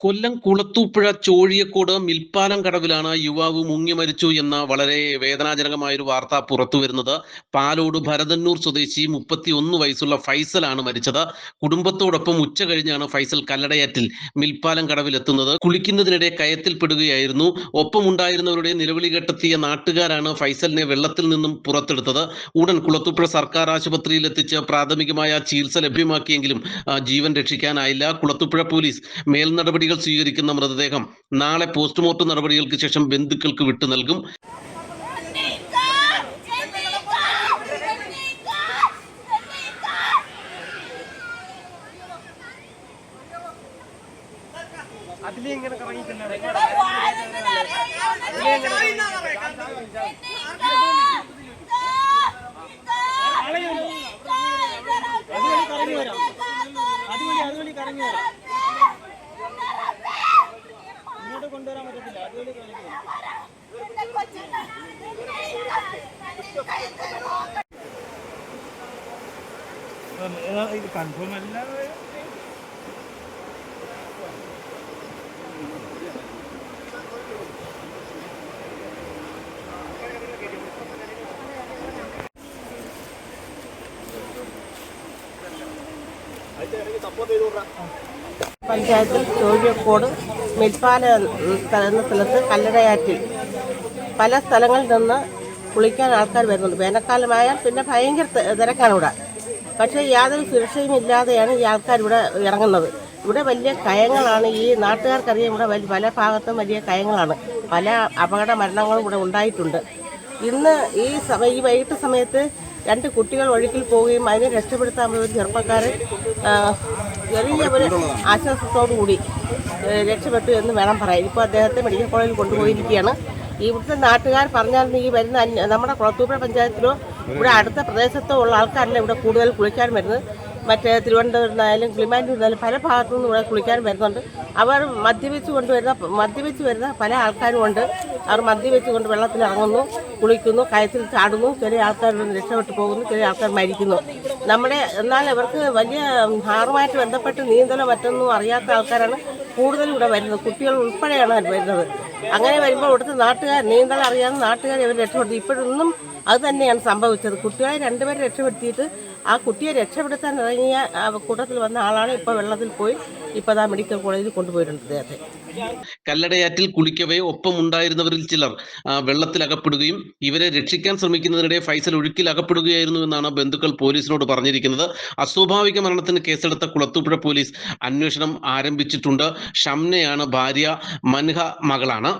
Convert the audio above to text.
കൊല്ലം കുളത്തൂപ്പുഴ ചോഴിയക്കോട് മിൽപ്പാലം കടവിലാണ് യുവാവ് മുങ്ങി മരിച്ചു എന്ന വളരെ വേദനാജനകമായ ഒരു വാർത്ത പുറത്തു വരുന്നത്. പാലോട് ഭരതന്നൂർ സ്വദേശി മുപ്പത്തിയൊന്ന് വയസ്സുള്ള ഫൈസലാണ് മരിച്ചത്. കുടുംബത്തോടൊപ്പം ഉച്ച കഴിഞ്ഞാണ് ഫൈസൽ കല്ലടയാറ്റിൽ മിൽപ്പാലം കടവിലെത്തുന്നത്. കുളിക്കുന്നതിനിടെ കയത്തിൽപ്പെടുകയായിരുന്നു ഒപ്പമുണ്ടായിരുന്നവരുടെ നിലവിളി കെട്ടെത്തിയ നാട്ടുകാരാണ് ഫൈസലിനെ വെള്ളത്തിൽ നിന്നും പുറത്തെടുത്തത്. ഉടൻ കുളത്തൂപ്പുഴ സർക്കാർ ആശുപത്രിയിൽ എത്തിച്ച് പ്രാഥമികമായ ചികിത്സ ലഭ്യമാക്കിയെങ്കിലും ജീവൻ രക്ഷിക്കാനായില്ല. കുളത്തൂപ്പുഴ പോലീസ് മേൽ നടപടികൾ സ്വീകരിക്കുന്ന മൃതദേഹം നാളെ പോസ്റ്റ്മോർട്ടം നടപടികൾക്ക് ശേഷം ബന്ധുക്കൾക്ക് വിട്ടു നൽകും. അതിലേ ഇങ്ങനെ കറങ്ങിയിട്ടുണ്ട് അതുവഴി കറങ്ങി വരാം അതുവഴി അതുവഴി കറങ്ങി വരാം ഇങ്ങോട്ട് കൊണ്ടുവരാൻ പറ്റത്തില്ല അതുവഴി കറങ്ങി വരാം ഇത് കൺഫേം അല്ല പഞ്ചായത്തിൽ ചോഴിയക്കോട് മിൽപ്പാല എന്ന സ്ഥലത്ത് കല്ലടയാറ്റിൽ പല സ്ഥലങ്ങളിൽ നിന്ന് കുളിക്കാൻ ആൾക്കാർ വരുന്നുണ്ട്. വേനൽക്കാലമായാൽ പിന്നെ ഭയങ്കര തിരക്കാണ് ഇവിടെ. പക്ഷേ യാതൊരു സുരക്ഷയും ഇല്ലാതെയാണ് ഈ ആൾക്കാർ ഇവിടെ ഇറങ്ങുന്നത്. ഇവിടെ വലിയ കയങ്ങളാണ്. ഈ നാട്ടുകാർക്കറിയാം ഇവിടെ പല ഭാഗത്തും വലിയ കയങ്ങളാണ്. പല അപകട മരണങ്ങളും ഇവിടെ ഉണ്ടായിട്ടുണ്ട്. ഇന്ന് ഈ സമയം ഈ വൈകിട്ട് സമയത്ത് രണ്ട് കുട്ടികൾ ഒഴുക്കിൽ പോവുകയും അതിനെ രക്ഷപ്പെടുത്താൻ ഒരു ചെറുപ്പക്കാരൻ ചെറിയ ഒരു ആശ്വാസത്തോടു കൂടി രക്ഷപ്പെട്ടു എന്ന് വേണം പറയാൻ. ഇപ്പോൾ അദ്ദേഹത്തെ മെഡിക്കൽ കോളേജിൽ കൊണ്ടുപോയിരിക്കുകയാണ്. ഇവിടുത്തെ നാട്ടുകാർ പറഞ്ഞാൽ ഈ വരുന്ന നമ്മുടെ കുളത്തൂപ്പുഴ പഞ്ചായത്തിലോ ഇവിടെ അടുത്ത പ്രദേശത്തോ ഉള്ള ആൾക്കാരല്ല ഇവിടെ കൂടുതൽ കുളിക്കാൻ വരുന്നത്. മറ്റേ തിരുവനന്തപുരത്തായാലും കിളിമാനൂരിന്നായാലും പല ഭാഗത്തു നിന്നും ഇവിടെ കുളിക്കാൻ വരുന്നുണ്ട്. അവർ മദ്യപിച്ച് കൊണ്ടുവരുന്ന മദ്യപിച്ച് വരുന്ന പല ആൾക്കാരും ഉണ്ട്. അവർ മദ്യപിച്ച് കൊണ്ട് വെള്ളത്തിൽ ഇറങ്ങുന്നു കുളിക്കുന്നു കയത്തിൽ ചാടുന്നു. ചില ആൾക്കാർ രക്ഷപ്പെട്ടു പോകുന്നു ചില ആൾക്കാർ മരിക്കുന്നു. നമ്മുടെ എന്നാൽ ഇവർക്ക് വലിയ ഹാറുമായിട്ട് ബന്ധപ്പെട്ട് നീന്തലോ മറ്റൊന്നും അറിയാത്ത ആൾക്കാരാണ് കൂടുതലും ഇവിടെ വരുന്നത്. കുട്ടികൾ ഉൾപ്പെടെയാണ് വരുന്നത്. അങ്ങനെ വരുമ്പോൾ ഇവിടുത്തെ നാട്ടുകാർ നീന്തൽ അറിയാവുന്ന നാട്ടുകാരെ ഇവർ രക്ഷപ്പെടുത്തി. ഇപ്പോഴൊന്നും അത് തന്നെയാണ് സംഭവിച്ചത്. കുട്ടികളെ രണ്ടുപേരെ രക്ഷപ്പെടുത്തിയിട്ട് ആ കുട്ടിയെ രക്ഷപ്പെടുത്താൻ ഇറങ്ങിയ കൂട്ടത്തിൽ വന്ന ആളാണ് ഇപ്പോൾ വെള്ളത്തിൽ പോയി ഇപ്പോൾ ആ മെഡിക്കൽ കോളേജിൽ കൊണ്ടുപോയിട്ടുണ്ട് അദ്ദേഹത്തെ കല്ലടയാറ്റിൽ കുളിക്കവേ ഒപ്പം ഉണ്ടായിരുന്നവരിൽ ചിലർ വെള്ളത്തിൽ അകപ്പെടുകയും ഇവരെ രക്ഷിക്കാൻ ശ്രമിക്കുന്നതിനിടെ ഫൈസൽ ഒഴുക്കിൽ അകപ്പെടുകയായിരുന്നു എന്നാണ് ബന്ധുക്കൾ പോലീസിനോട് പറഞ്ഞിരിക്കുന്നത്. അസ്വാഭാവിക മരണത്തിന് കേസെടുത്ത കുളത്തൂപ്പുഴ പോലീസ് അന്വേഷണം ആരംഭിച്ചിട്ടുണ്ട്. ഷംനയാണ് ഭാര്യ മൻഹ മകളാണ്.